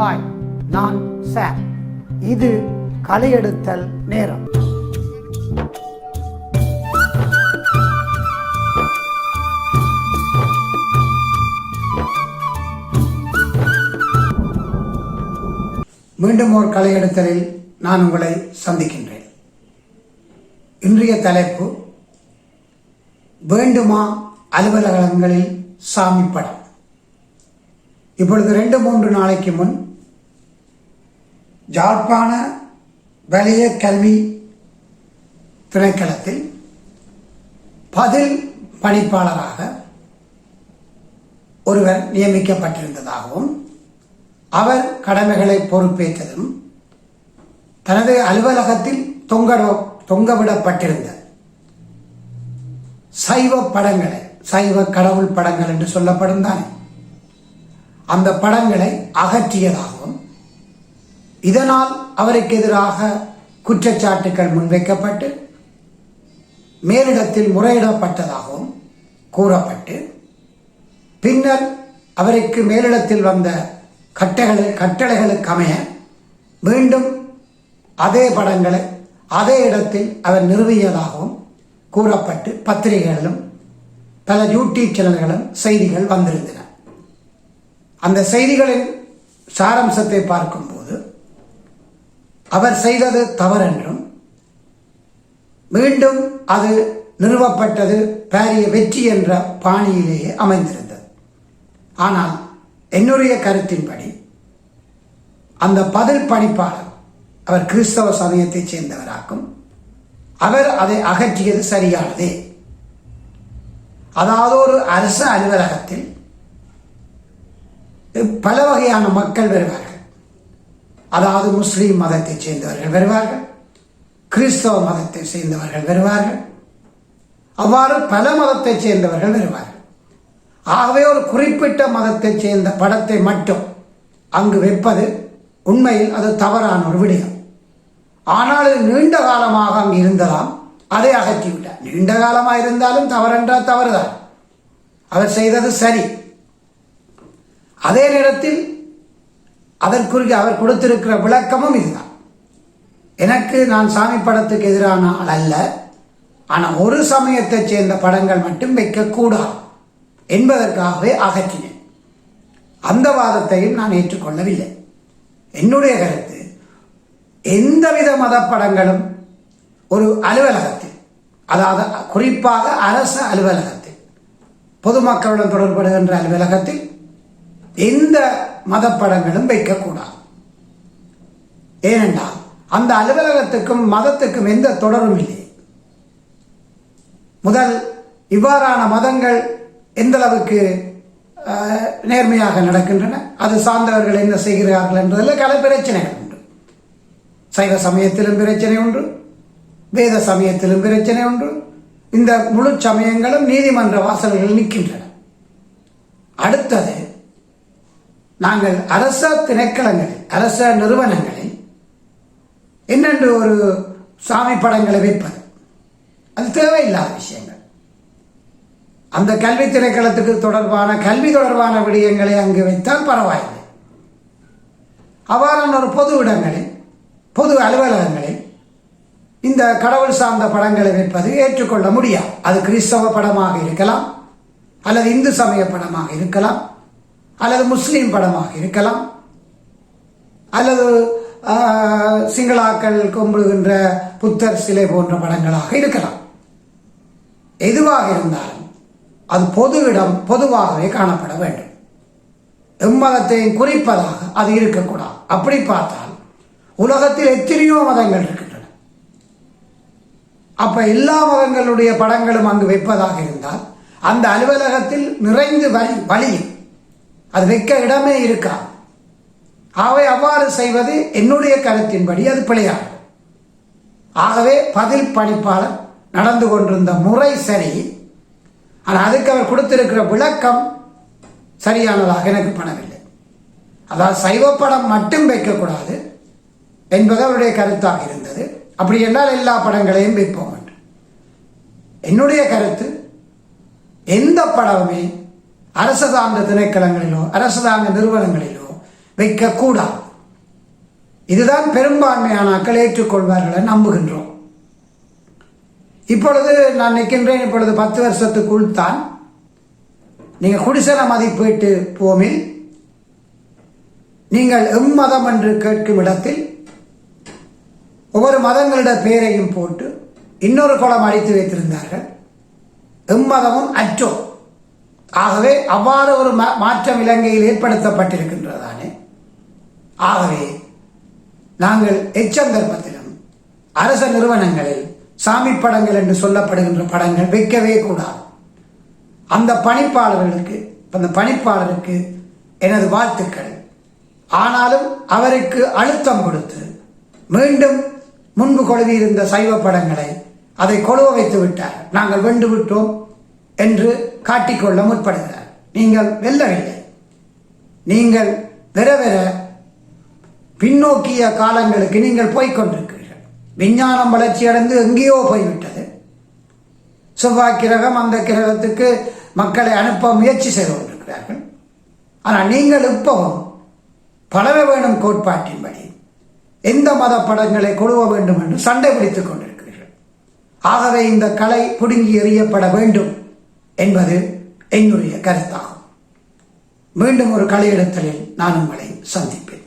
Hi நான் sir. இது கலையெடுத்தல் நேரம். மீண்டும் ஒரு கலையெடுத்தலில் நான் உங்களை சந்திக்கின்றேன். இன்றைய தலைப்பு வேண்டுமா அலுவலகங்களில் சாமி படம். இப்பொழுது ரெண்டு மூன்று நாளைக்கு முன் ஜாழ்ப்பாண வலய கல்வி திணைக்களத்தில் பதில் பணிப்பாளராக ஒருவர் நியமிக்கப்பட்டிருந்ததாகவும் அவர் கடமைகளை பொறுப்பேற்றதும் தனது அலுவலகத்தில் தொங்கட தொங்கவிடப்பட்டிருந்த சைவ படங்களை சைவ கடவுள் படங்கள் என்று சொல்லப்படும் தானே அந்த படங்களை அகற்றியதாக இதனால் அவருக்கு எதிராக குற்றச்சாட்டுகள் முன்வைக்கப்பட்டு மேலிடத்தில் முறையிடப்பட்டதாகவும் கூறப்பட்டு பின்னர் அவருக்கு மேலிடத்தில் வந்த கட்டளை கட்டளைகளுக்கு அமைய மீண்டும் அதே படங்களை அதே இடத்தில் அவர் நிறுவியதாகவும் கூறப்பட்டு பத்திரிகைகளிலும் பல யூடியூப் சேனல்களும் செய்திகள் வந்திருந்தன. அந்த செய்திகளின் சாரம்சத்தை பார்க்கும்போது அவர் செய்தது தவறென்றும் மீண்டும் அது நிறுவப்பட்டது பாரிய வெற்றி என்ற பாணியிலேயே அமைந்திருந்தது. ஆனால் என்னுடைய கருத்தின்படி அந்த பதில் பணிப்பாளர் அவர் கிறிஸ்தவ சமயத்தைச் சேர்ந்தவராக்கும் அவர் அதை அகற்றியது சரியானதே. அதாவது ஒரு அரசு அலுவலகத்தில் பல வகையான மக்கள் வருவார்கள். அதாவது முஸ்லீம் மதத்தைச் சேர்ந்தவர்கள் வருவார்கள். கிறிஸ்தவ மதத்தை சேர்ந்தவர்கள் வருவார்கள். அவ்வாறு பல மதத்தைச் சேர்ந்தவர்கள் வருவார்கள். ஆகவே ஒரு குறிப்பிட்ட மதத்தைச் சேர்ந்த படத்தை மட்டும் அங்கு வைப்பது உண்மையில் அது தவறான ஒரு விடயம். ஆனால் நீண்ட காலமாக அங்கு இருந்ததாம். அதை அகற்றிவிட்டார். நீண்ட காலமாக இருந்தாலும் தவறென்றால் தவறுதான். அவர் செய்தது சரி. அதே நேரத்தில் அதற்குரிய அவர் கொடுத்திருக்கிற விளக்கமும் இதுதான். எனக்கு நான் சாமி படத்துக்கு எதிரான ஆள் அல்ல. ஆனால் ஒரு சமயத்தைச் சேர்ந்த படங்கள் மட்டும் வைக்கக்கூடாது என்பதற்காகவே அகற்றினேன். அந்த வாதத்தையும் நான் ஏற்றுக்கொள்ளவில்லை. என்னுடைய கருத்து எந்தவித மத படங்களும் ஒரு அலுவலகத்தில் அதாவது குறிப்பாக அரசு அலுவலகத்தில் பொதுமக்களுடன் தொடர்படுகின்ற அலுவலகத்தில் எந்த மதப்படங்களும் வைக்கக்கூடாது. ஏனென்றால் அந்த அலுவலகத்துக்கும் மதத்துக்கும் எந்த தொடரும் இல்லை. முதல் இவ்வாறான மதங்கள் எந்த அளவுக்கு நேர்மையாக நடக்கின்றன? அது சார்ந்தவர்கள் என்ன செய்கிறார்கள் என்பதில் கல பிரச்சனைகள் உண்டு. சைவ சமயத்திலும் பிரச்சனை உண்டு. வேத சமயத்திலும் பிரச்சனை உண்டு. இந்த முழு சமயங்களும் நீதிமன்ற வாசல்கள் நிற்கின்றன. அடுத்தது நாங்கள் அரச திணைக்களங்களில் அரச நிறுவனங்களை என்னென்று ஒரு சாமி படங்களை வைப்பது. அது தேவையில்லாத விஷயங்கள். அந்த கல்வி திணைக்களத்துக்கு தொடர்பான கல்வி தொடர்பான விடயங்களை அங்கு வைத்தால் பரவாயில்லை. அவ்வாறான ஒரு பொது இடங்களில் பொது அலுவலகங்களில் இந்த கடவுள் சார்ந்த படங்களை வைப்பது ஏற்றுக்கொள்ள முடியாது. அது கிறிஸ்தவ படமாக இருக்கலாம் அல்லது இந்து சமய படமாக இருக்கலாம். அல்லது முஸ்லீம் படமாக இருக்கலாம். அல்லது சிங்களாக்கள் கும்பிடுகின்ற புத்தர் சிலை போன்ற படங்களாக இருக்கலாம். எதுவாக இருந்தாலும் அது பொது இடம் பொதுவாகவே காணப்பட வேண்டும். எம்மதத்தையும் குறிப்பதாக அது இருக்கக்கூடாது. அப்படி பார்த்தால் உலகத்தில் எத்தனையோ மதங்கள் இருக்கின்றன. அப்ப எல்லா மதங்களுடைய படங்களும் அங்கு வைப்பதாக இருந்தால் அந்த அலுவலகத்தில் நிறைந்து வழி வலியும் அது வைக்க இடமே இருக்கா? ஆகவே அவ்வாறு செய்வது என்னுடைய கருத்தின்படி அது பிழையாகும் ஆகவே பதில் பணிப்பாளர் நடந்து கொண்டிருந்த முறை சரி. ஆனால் அதுக்கு அவர் கொடுத்திருக்கிற விளக்கம் சரியானதாக எனக்கு பணவில்லை அதாவது சைவப்படம் மட்டும் வைக்கக்கூடாது என்பது அவருடைய கருத்தாக இருந்தது. அப்படி என்றால் எல்லா படங்களையும் வைப்போம் என்று. என்னுடைய கருத்து எந்த படமுமே அரசு சார்ந்த திணைக்களங்களிலோ அரசு சார்ந்த நிறுவனங்களிலோ வைக்கக்கூடாது இதுதான் பெரும்பான்மையானாக்கள் ஏற்றுக்கொள்வார்கள் ஏற்றுக்கொள்வார்களை நம்புகின்றோம். இப்பொழுது நான் நிற்கின்றேன் இப்பொழுது பத்து வருஷத்துக்குள் தான். நீங்கள் குடிசன மதிப்பீட்டு போமில் நீங்கள் எம்மதம் என்று கேட்கும் இடத்தில் ஒவ்வொரு மதங்களிட பெயரையும் போட்டு இன்னொரு குளம் அடித்து வைத்திருந்தார்கள். எம்மதமும் அற்றோம் ஆகவே அவ்வாறு ஒரு மா- மாற்றம் இலங்கையில் ஏற்படுத்தப்பட்டிருக்கின்றதானே? ஆகவே நாங்கள் எச்சந்தர்ப்பத்திலும் அரச நிறுவனங்களில் சாமி படங்கள் என்று சொல்லப்படுகின்ற படங்கள் வைக்கவே கூடாது. அந்த பணிப்பாளர்களுக்கு அந்த பணிப்பாளருக்கு எனது வாழ்த்துக்கள். ஆனாலும் அவருக்கு அழுத்தம் கொடுத்து மீண்டும் முன்பு கொழுவியிருந்த சைவ படங்களை அதை கொழுவ வைத்து விட்டார். நாங்கள் வென்று விட்டோம். என்று காட்டிக்கொள்ள முற்படுகிறார். நீங்கள் வெல்லவில்லை. நீங்கள் வெற வெற பின்னோக்கிய காலங்களுக்கு நீங்கள் போய்கொண்டிருக்கிறீர்கள் விஞ்ஞானம் வளர்ச்சியடைந்து எங்கேயோ போய்விட்டது. செவ்வாய் கிரகம் அந்த கிரகத்துக்கு மக்களை அனுப்ப முயற்சி செய்து கொண்டிருக்கிறார்கள். ஆனால் நீங்கள் இப்பவும் பழக வேணும் கோட்பாட்டின்படி எந்த மத படங்களை கொடுக்க வேண்டும் என்று சண்டை பிடித்துக் கொண்டிருக்கிறீர்கள். ஆகவே இந்த கலை புடுங்கி எறியப்பட வேண்டும். என்பது என்னுடைய கருத்தாகும். மீண்டும் ஒரு கலையிடத்தலில் நான் உங்களை சந்திப்பேன்.